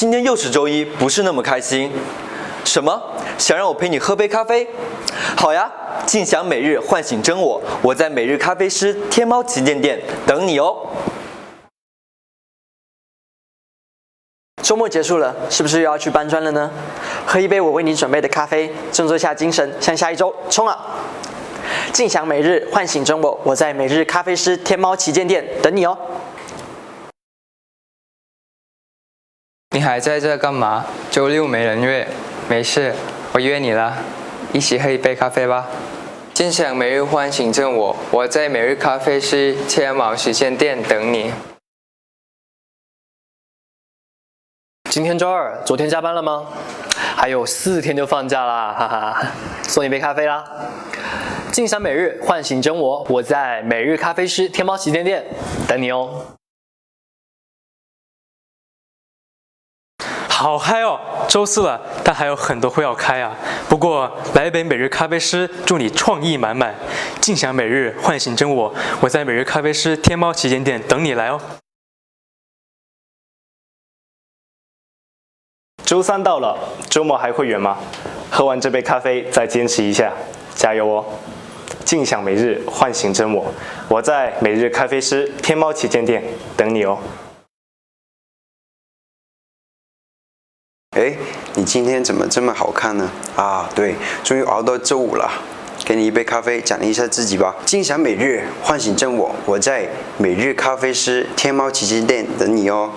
今天又是周一，不是那么开心。什么？想让我陪你喝杯咖啡？好呀，尽享每日，唤醒真我。我在每日咖啡师天猫旗舰店等你哦。周末结束了，是不是又要去搬砖了呢？喝一杯我为你准备的咖啡，振作下精神，向下一周冲啊！尽享每日，唤醒真我。我在每日咖啡师天猫旗舰店等你哦。你还在这干嘛？周六没人约，没事，我约你了，一起喝一杯咖啡吧。尽享每日，唤醒真我。我在每日咖啡师天猫旗舰店等你。今天周二，昨天加班了吗？还有四天就放假啦，哈哈！送你杯咖啡啦！尽享每日，唤醒真我。我在每日咖啡师天猫旗舰店等你哦。好嗨哦！周四了，但还有很多会要开啊。不过来一杯每日咖啡师，祝你创意满满。尽享每日，唤醒真我。我在每日咖啡师天猫旗舰店等你来哦。周三到了，周末还会远吗？喝完这杯咖啡再坚持一下，加油哦！尽享每日，唤醒真我。我在每日咖啡师天猫旗舰店等你哦。哎，你今天怎么这么好看呢？啊，对，终于熬到周五了，给你一杯咖啡，奖励一下自己吧。尽享每日，唤醒真我。我在每日咖啡师天猫旗舰店等你哦。